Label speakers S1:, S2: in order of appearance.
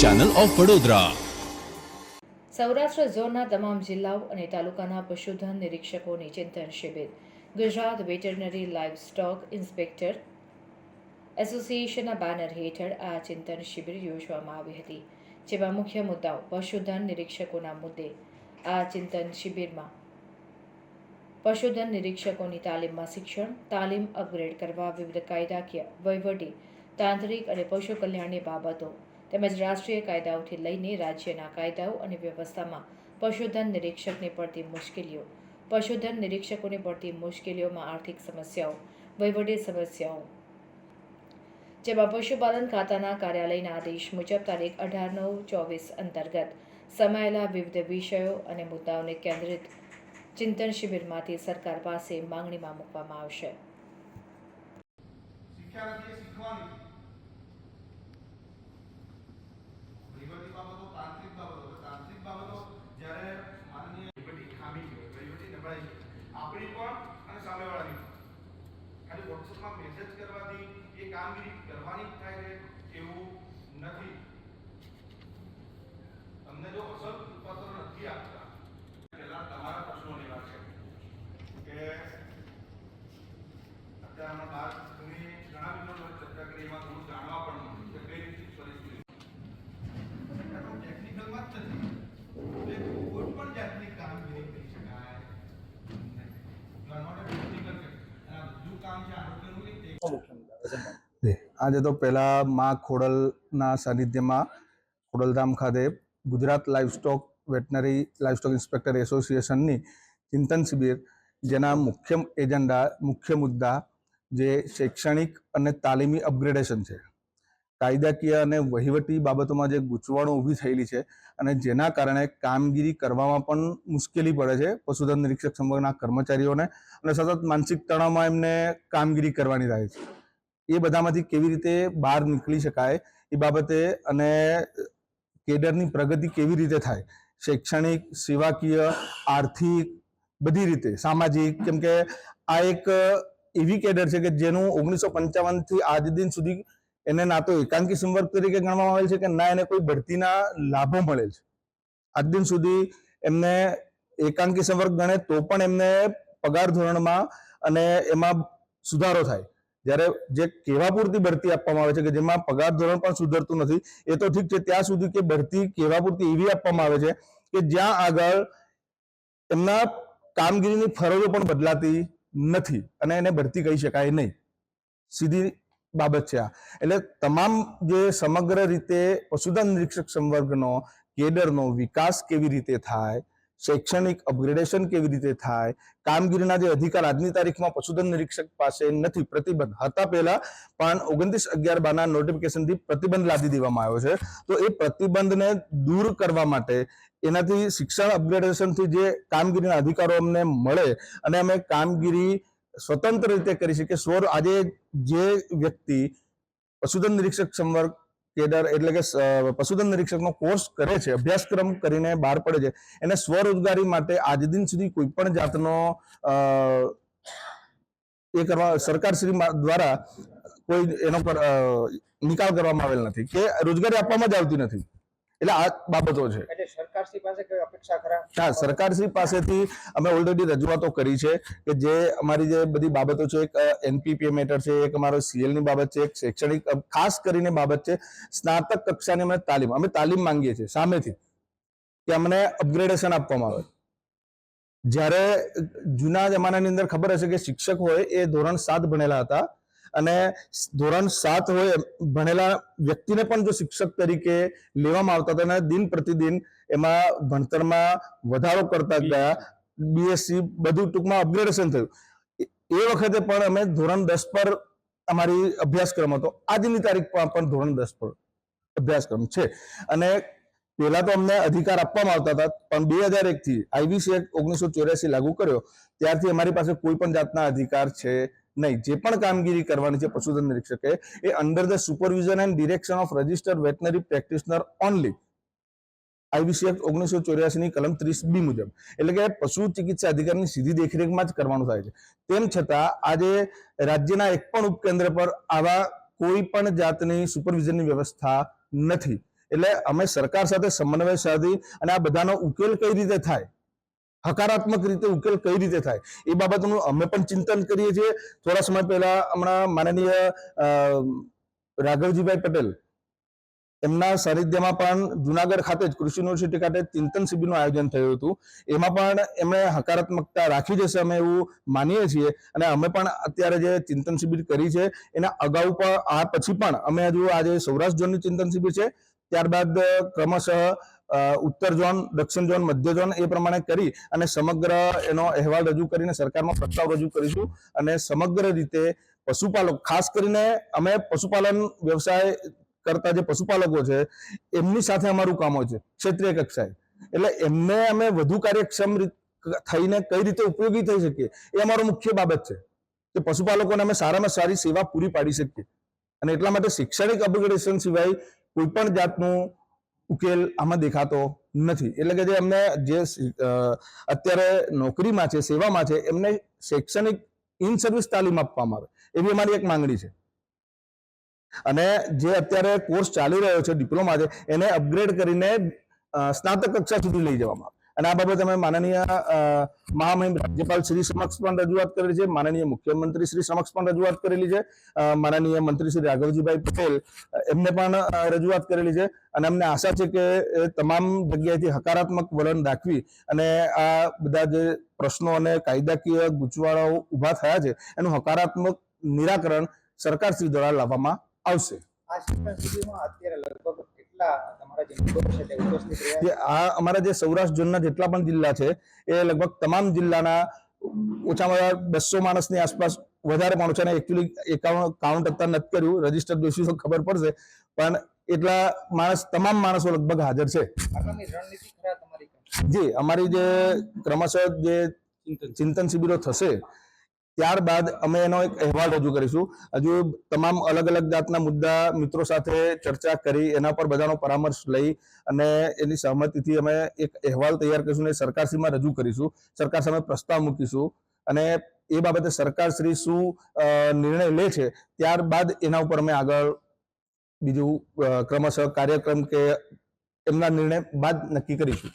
S1: Channel of Vadodara
S2: Saurashtra ઝોનના તમામ જિલ્લાઓ અને તાલુકાના પશુધન નિરીક્ષકોની ચિંતન શિબિર. Gujarat veterinary livestock inspector એસોસિએશનના બેનર હેઠળ આ ચિંતન શિબિર યોજવામાં આવી હતી, જેમાં મુખ્ય મુદ્દાઓ પશુધન નિરીક્ષકોના મુદ્દે. આ ચિંતન શિબિરમાં પશુધન નિરીક્ષકોની તાલીમમાં શિક્ષણ, તાલીમ અપગ્રેડ કરવા, વિવિધ કાયદાકીય વહીવટી, તાંત્રિક અને પશુ કલ્યાણની બાબતો તેમજ રાષ્ટ્રીય કાયદાઓથી લઈને રાજ્યના કાયદાઓ અને વ્યવસ્થામાં પશુધન નિરીક્ષકને પડતી મુશ્કેલીઓ, પશુધન નિરીક્ષકોને પડતી મુશ્કેલીઓમાં આર્થિક સમસ્યાઓ, વહીવટી સમસ્યાઓ. જેમાં પશુપાલન ખાતાના કાર્યાલયના આદેશ મુજબ તારીખ અઢાર નવ ચોવીસ અંતર્ગત સમાયેલા વિવિધ વિષયો અને મુદ્દાઓને કેન્દ્રિત ચિંતન શિબિરમાંથી સરકાર પાસે માંગણીમાં મૂકવામાં આવશે.
S3: શિક્ષા શીખવાની વહીવટી બાબતો તાંત્રિક બાબતો હવે તાંત્રિક બાબતો જ્યારે માનનીય વહીવટી ખામી છે વહીવટી નબળાઈ છે આપણી પણ અને સામેવાળાની પણ ખાલી વોટ્સઅપમાં મેસેજ કરવાથી એ કામગીરી કરવાની જ થાય છે એવું નથી તમને જો અસલ ઉત્પાદનો નથી આપતા પહેલા તમારા પ્રશ્નો લેવા છે કે અત્યારે હમણાં બાર ઘણી ઘણા મિત્રો જોડે ચર્ચા કરી એમાં થોડું જાણવા પણ મળ્યું કે કઈ રીતની પરિસ્થિતિ ટેકનિકલમાં જ નથી એટલે કોઈ પણ જાતની કામગીરી કરી શકાય નહીં You are not a technical person. અને આ બધું કામ છે આરોગ્યનું એક
S4: જી. આજે તો પહેલાં માં ખોડલના સાનિધ્યમાં ખોડલધામ ખાતે Gujarat livestock veterinary livestock inspector એસોસિએશનની ચિંતન શિબિર, જેના મુખ્ય એજન્ડા, મુખ્ય મુદ્દા જે શૈક્ષણિક અને તાલીમી અપગ્રેડેશન છે. કાયદાકીય અને વહીવટી બાબતોમાં જે ગૂંચવણો ઊભી થયેલી છે અને જેના કારણે કામગીરી કરવામાં પણ મુશ્કેલી પડે છે, પશુધન નિરીક્ષક સંભાગના કર્મચારીઓને અને સતત માનસિક તણાવમાં એમને કામગીરી કરવાની રહે છે. એ બધામાંથી કેવી રીતે બહાર નીકળી શકાય એ બાબતે અને કેડરની પ્રગતિ કેવી રીતે થાય, શૈક્ષણિક, સેવાકીય, આર્થિક, બધી રીતે, સામાજિક, કેમ કે આ એક એવી કેડર છે કે જેનું ઓગણીસો પંચાવનથી આજ દિન સુધી એને ના તો એકાંકી સંવર્ગ તરીકે ગણવામાં આવેલ છે કે ના એને કોઈ ભરતીના લાભો મળેલ છે. આજ દિન સુધી એમને એકાંકી સંવર્ગ ગણે તો પણ એમને પગાર ધોરણમાં અને એમાં સુધારો થાય. જ્યારે જે કેવા પૂરતી બઢતી આપવામાં આવે છે કે જેમાં પગાર ધોરણ પણ સુધરતું નથી, એ તો ઠીક છે, ત્યાં સુધી કે બઢતી કેવા પૂરતી એવી આપવામાં આવે છે કે જ્યાં આગળ એમના કામગીરીની ફરજો પણ બદલાતી નથી અને એને બઢતી કહી શકાય નહીં. સીધી બાબત છે આ. એટલે તમામ જે સમગ્ર રીતે પશુધન નિરીક્ષક સંવર્ગનો, કેડરનો વિકાસ કેવી રીતે થાય શૈક્ષણિક અપગ્રેડેશન કેવી રીતે થાય? કામગીરીના જે અધિકાર આજની તારીખમાં પશુધન નિરીક્ષક પાસે નથી, પ્રતિબંધ હતા પહેલા, પણ ઓગણત્રીસ અગિયાર બારના નોટિફિકેશનથી પ્રતિબંધ લાદી દેવામાં આવ્યો છે. તો એ પ્રતિબંધને દૂર કરવા માટે એનાથી શિક્ષણ અપગ્રેડેશનથી જે કામગીરીના અધિકારો અમને મળે અને અમે કામગીરી સ્વતંત્ર રીતે કરી શકીએ. સ્વર આજે જે વ્યક્તિ પશુધન નિરીક્ષક સંવર્ગ કેડર એટલે કે પશુધન નિરીક્ષકનો કોર્સ કરે છે, અભ્યાસક્રમ કરીને બહાર પડે છે, એને સ્વરોજગારી માટે આજ દિન સુધી કોઈ પણ જાતનો એ કરવા સરકારશ્રી દ્વારા કોઈ એનો પર નિકાલ કરવામાં આવેલ નથી, કે રોજગારી આપવામાં જ આવતી નથી. એટલે આ બાબતો છે. હા સરકારશ્રી પાસેથી અમે ઓલરેડી રજૂઆતો કરી છે કે જે અમારી જે બધી બાબતો છે એક એનપીપીએ મેટર છે એક અમારો સીએલની બાબત છે એક શૈક્ષણિક ખાસ કરીને બાબત છે સ્નાતક કક્ષાની અમે તાલીમ અમે તાલીમ માંગીએ છીએ સામેથી કે અમને અપગ્રેડેશન આપવામાં આવે. જ્યારે જૂના જમાનાની અંદર ખબર હશે કે શિક્ષક હોય એ ધોરણ સાત ભણેલા હતા અને ધોરણ સાત હોય ભણેલા વ્યક્તિને પણ જો શિક્ષક તરીકે લેવામાં આવતા હતા અને દિન પ્રતિદિન એમાં ભણતરમાં વધારો કરતા ગયા બીએસસી બધું ટૂંકમાં અપગ્રેડેશન થયું. એ- વખતે પણ અમે ધોરણ દસ પર અમારી અભ્યાસક્રમ હતો. આજની તારીખમાં પણ ધોરણ દસ પર અભ્યાસક્રમ છે. અને પહેલા તો અમને અધિકાર આપવામાં આવતા હતા, પણ બે હજાર એક થી આઈવીસી એક્ટ ઓગણીસો ચોર્યાસી લાગુ કર્યો. ત્યારથી અમારી પાસે કોઈ પણ જાતના અધિકાર છે નહીં, જે પણ કામગીરી કરવાની છે પશુધન નિરીક્ષકે, એ under the supervision and direction of registered veterinary practitioner only IBC act ઓગણીસો ચોર્યાસી ની કલમ ત્રીસ બી મુજબ. એટલે કે પશુ ચિકિત્સા અધિકારીની સીધી દેખરેખમાં જ કરવાનું થાય છે. તેમ છતાં, આજે રાજ્યના એક પણ ઉપકેન્દ્ર પર આવા કોઈ પણ જાતની સુપરવિઝનની વ્યવસ્થા નથી. એટલે અમે સરકાર સાથે સમન્વય સાધી અને આ બધાનો ઉકેલ કઈ રીતે થાય? હકારાત્મક રીતે ઉકેલ કઈ રીતે થાય? એ બાબતનું અમે પણ ચિંતન કરીએ છીએ. થોડા સમય પહેલા હમણાં માનનીય રાઘવજીભાઈ પટેલ એમના સાનિધ્યમાં પણ જુનાગઢ ખાતે જ કૃષિ યુનિવર્સિટી ખાતે ચિંતન શિબિરનું આયોજન થયું હતું. એમાં પણ એમણે હકારાત્મકતા રાખી જશે અમે એવું માનીએ છીએ. અને અમે પણ અત્યારે જે ચિંતન શિબિર કરી છે, એના અગાઉ પણ, આ પછી પણ અમે હજુ આજે સૌરાષ્ટ્ર ઝોનની ચિંતન શિબિર છે. ત્યારબાદ ક્રમશઃ ઉત્તર ઝોન, દક્ષિણ ઝોન, મધ્ય ઝોન એ પ્રમાણે કરી અને સમગ્ર એનો અહેવાલ રજૂ કરીને સરકારમાં પ્રસ્તાવ રજૂ કરીશું. અને સમગ્ર રીતે પશુપાલક, ખાસ કરીને અમે પશુપાલન વ્યવસાય કરતા જે પશુપાલકો છે, એમની સાથે અમારું કામ હોય છે, ક્ષેત્રીય કક્ષાએ. એટલે એમને અમે વધુ કાર્યક્ષમ થઈને કઈ રીતે ઉપયોગી થઈ શકીએ, એ અમારો મુખ્ય બાબત છે. કે પશુપાલકોને અમે સારામાં સારી સેવા પૂરી પાડી શકીએ. અને એટલા માટે શૈક્ષણિક અપગ્રેડેશન સિવાય કોઈ પણ જાતનું ઉકેલ આમાં દેખાતો નથી. એટલે કે જે અમને જે અત્યારે નોકરીમાં છે, સેવામાં છે, એમને શૈક્ષણિક ઇન સર્વિસ તાલીમ આપવામાં આવે. એવી અમારી એક માંગણી છે. અને જે અત્યારે કોર્સ ચાલી રહ્યો છે, ડિપ્લોમા છે, એને અપગ્રેડ કરીને સ્નાતક કક્ષા સુધી લઈ જવામાં આવે. અને આ બાબતે અમે માનનીય મહામહિમ રાજ્યપાલ શ્રી સમક્ષ પણ રજૂઆત કરેલી છે. માનનીય મુખ્યમંત્રી શ્રી સમક્ષ પણ રજૂઆત કરેલી છે. માનનીય મંત્રી શ્રી રાઘવજીભાઈ પટેલ એમને પણ રજૂઆત કરેલી છે. અને અમને આશા છે કે એ તમામ જગ્યાએથી હકારાત્મક વલણ દાખવી અને આ બધા જે પ્રશ્નો અને કાયદાકીય ગૂંચવાળાઓ ઊભા થયા છે, એનું હકારાત્મક નિરાકરણ સરકાર શ્રી દ્વારા લાવવામાં આવશે.
S5: આ અત્યારે લગભગ કેટલા તમારા જે મિત્રો છે તે ઉપસ્થિત રહ્યા
S4: આ અમારા જે સૌરાષ્ટ્ર ઝોનના જેટલા પણ જિલ્લા છે એ લગભગ તમામ જિલ્લાના ઓછામાં ઓછા બસો માણસની આસપાસ વધારે માણસોને એકચ્યુઅલી એકાઉન્ટ કાઉન્ટ અત્યારે નથી કર્યું. રજિસ્ટર જોઈશું તો ખબર પડશે. પણ એટલા માણસ તમામ માણસો લગભગ હાજર છે? જી અમારી જે ક્રમશઃ જે ચિંતન શિબિરો થશે ત્યારબાદ અમે એનો એક અહેવાલ રજૂ કરીશું. હજુ તમામ અલગ અલગ જાતના મુદ્દા મિત્રો સાથે ચર્ચા કરી, એના પર બધાનો પરામર્શ લઈ અને એની સહમતિથી અમે એક અહેવાલ તૈયાર કરીશું અને સરકારશ્રીમાં રજૂ કરીશું. સરકાર સામે પ્રસ્તાવ મૂકીશું અને એ બાબતે સરકારશ્રી શું નિર્ણય લે છે ત્યારબાદ એના ઉપર અમે આગળ બીજું ક્રમશઃ કાર્યક્રમ કે એમના નિર્ણય બાદ નક્કી કરીશું.